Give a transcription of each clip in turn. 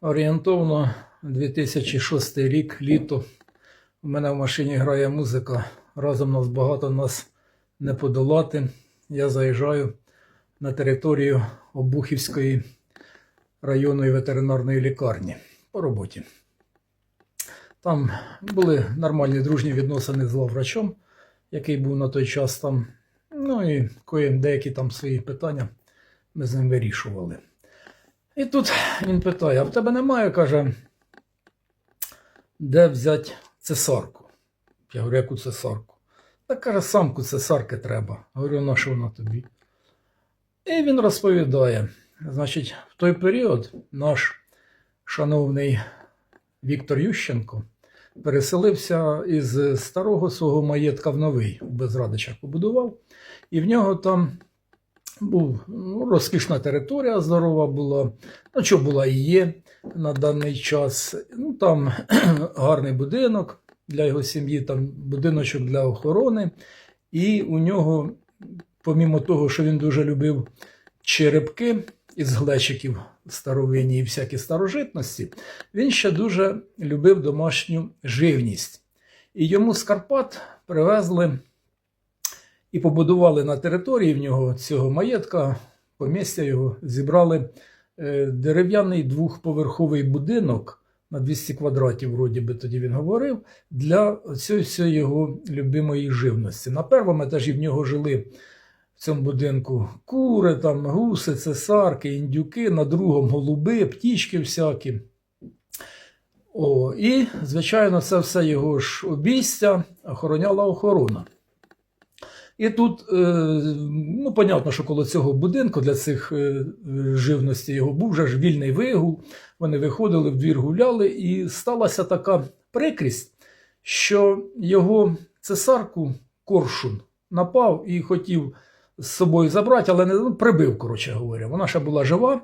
Орієнтовно 2006 рік, літо. У мене в машині грає музика. Разом нас багато нас не подолати. Я заїжджаю на територію Обухівської районної ветеринарної лікарні по роботі. Там були нормальні дружні відносини з главврачом, який був на той час там. Ну і деякі там свої питання ми з ним вирішували. І тут він питає: а в тебе немає, каже, де взяти цесарку? Я говорю, яку цесарку? Так каже, самку цесарки треба. Говорю, на що вона тобі? І він розповідає: значить, в той період наш шановний Віктор Ющенко переселився із старого свого маєтка в новий, в Безрадичах побудував, і в нього там був ну, розкішна територія, здорова була. Ну, що була і є на даний час. Ну, там гарний будинок для його сім'ї, там будиночок для охорони. І у нього, помімо того, що він дуже любив черепки із глечиків старовинні і всякі старожитності, він ще дуже любив домашню живність. І йому з Карпат привезли і побудували на території в нього цього маєтка, помістя його, зібрали е, дерев'яний двохповерховий будинок на 200 квадратів, вроді би тоді він говорив, для цієї його любимої живності. На першому етажі в нього жили в цьому будинку кури, там, гуси, цесарки, індюки, на другому голуби, птічки всякі. О, і, звичайно, це все його ж обійстя охороняла охорона. І тут, е, ну, понятно, що коло цього будинку для цих е, живності його був вже ж вільний вигул. Вони виходили в двір гуляли, і сталася така прикрість, що його цесарку Коршун напав і хотів з собою забрати, але не ну, прибив, коротше говоря. Вона ще була жива.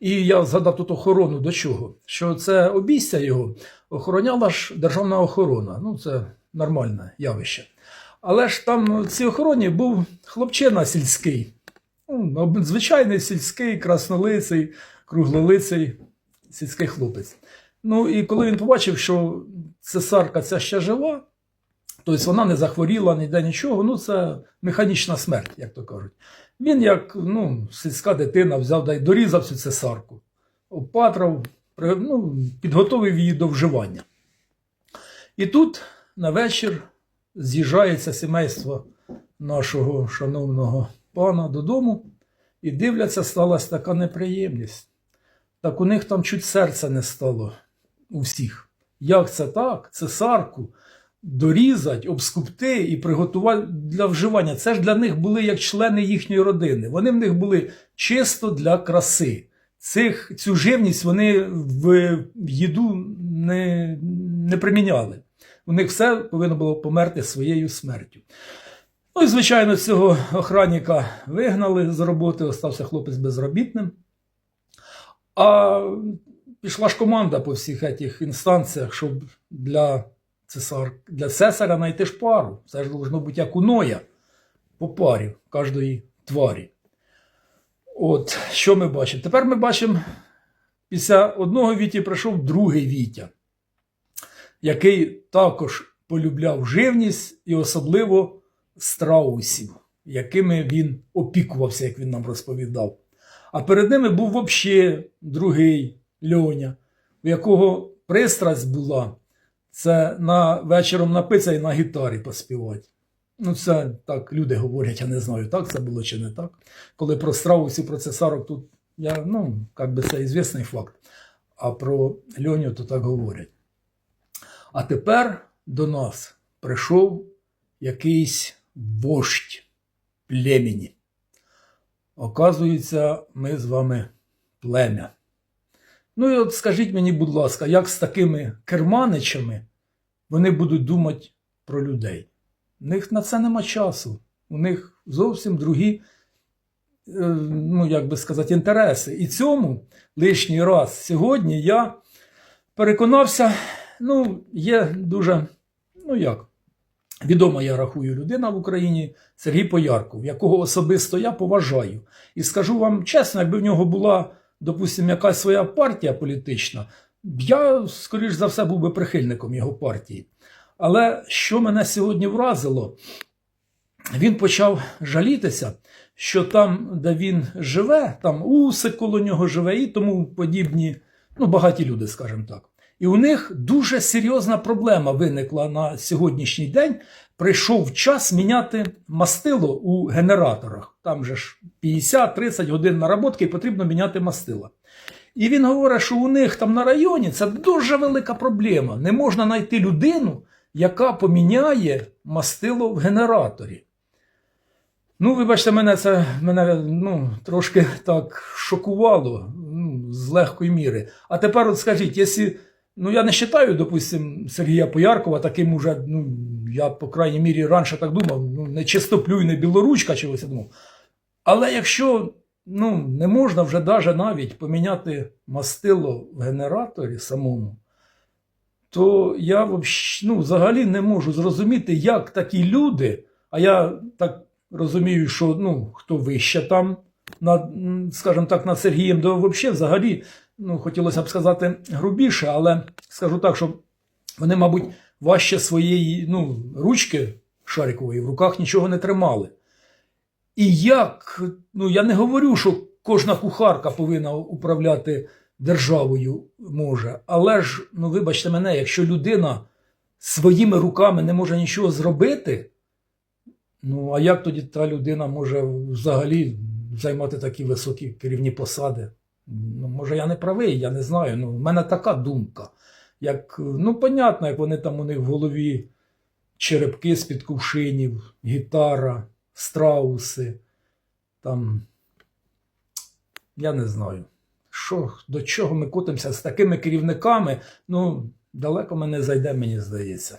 І я згадав тут охорону до чого? Що це обійстя його охороняла ж державна охорона. Ну, це нормальне явище. Але ж там в цій охороні був хлопчина сільський. Ну, звичайний сільський, краснолиций, круглолиций сільський хлопець. Ну і коли він побачив, що цесарка ця ще жива, тобто вона не захворіла ніде нічого, ну це механічна смерть, як то кажуть. Він, як ну, сільська дитина, взяв да й дорізав цю цесарку, опатрав, ну, підготовив її до вживання. І тут на вечір з'їжджається сімейство нашого шановного пана додому, і дивляться, сталася така неприємність. Так у них там чуть серця не стало у всіх. Як це так? Цесарку дорізать, обскупти і приготувати для вживання. Це ж для них були як члени їхньої родини. Вони в них були чисто для краси. Цих, цю живність вони в їду не, не приміняли. У них все повинно було померти своєю смертю. Ну і, звичайно, цього охранника вигнали з роботи, остався хлопець безробітним. А пішла ж команда по всіх цих інстанціях, щоб для, цесар, для цесаря знайти ж пару. Це ж должно бути як у Ноя по парі кожної тварі. От, що ми бачимо? Тепер ми бачимо, після одного Віті прийшов другий Вітя, який також полюбляв живність і особливо страусів, якими він опікувався, як він нам розповідав. А перед ними був взагалі другий Льоня, у якого пристрасть була це на вечором напитися і на гітарі поспівати. Ну, це так люди говорять, я не знаю, так це було чи не так. Коли про страусів, про цесарок тут, я, ну, як би це ізвісний факт. А про Льоню то так говорять. А тепер до нас прийшов якийсь вождь племені. Оказується, ми з вами плем'я. Ну і от скажіть мені, будь ласка, як з такими керманичами вони будуть думати про людей? У них на це нема часу. У них зовсім другі, е, ну як би сказати, інтереси. І цьому лишній раз сьогодні я переконався, ну, є дуже, ну як, відома, я рахую, людина в Україні Сергій Поярков, якого особисто я поважаю. І скажу вам чесно, якби в нього була допустимо, якась своя партія політична, я, скоріш за все, був би прихильником його партії. Але що мене сьогодні вразило, він почав жалітися, що там, де він живе, там Усик коло нього живе і тому подібні, ну, багаті люди, скажімо так. І у них дуже серйозна проблема виникла на сьогоднішній день. Прийшов час міняти мастило у генераторах. Там же ж 50-30 годин наработки і потрібно міняти мастило. І він говорить, що у них там на районі це дуже велика проблема. Не можна знайти людину, яка поміняє мастило в генераторі. Ну, вибачте, мене це мене ну, трошки так шокувало ну, з легкої міри. А тепер от скажіть, якщо. Ну, я не вважаю, допустим, Сергія Пояркова таким уже, ну, я, по крайній мірі, раніше так думав, ну, не чистоплюй, не білоручка чогось я думав. Але якщо ну, не можна вже даже навіть поміняти мастило в генераторі самому, то я ну, взагалі не можу зрозуміти, як такі люди, а я так розумію, що ну, хто вище там, над, скажімо так, над Сергієм, то взагалі, ну, хотілося б сказати грубіше, але скажу так, що вони, мабуть, важче своєї ну, ручки шарикової в руках нічого не тримали. І як, ну я не говорю, що кожна кухарка повинна управляти державою може, але ж, ну вибачте мене, якщо людина своїми руками не може нічого зробити, ну а як тоді та людина може взагалі займати такі високі керівні посади? Ну, може, я не правий, я не знаю. Ну, в мене така думка. Як, ну, понятно, як вони там у них в голові черепки з-під кувшинів, гітара, страуси. Там, я не знаю. Що, до чого ми котимося з такими керівниками, ну, далеко ми не зайдемо, мені здається.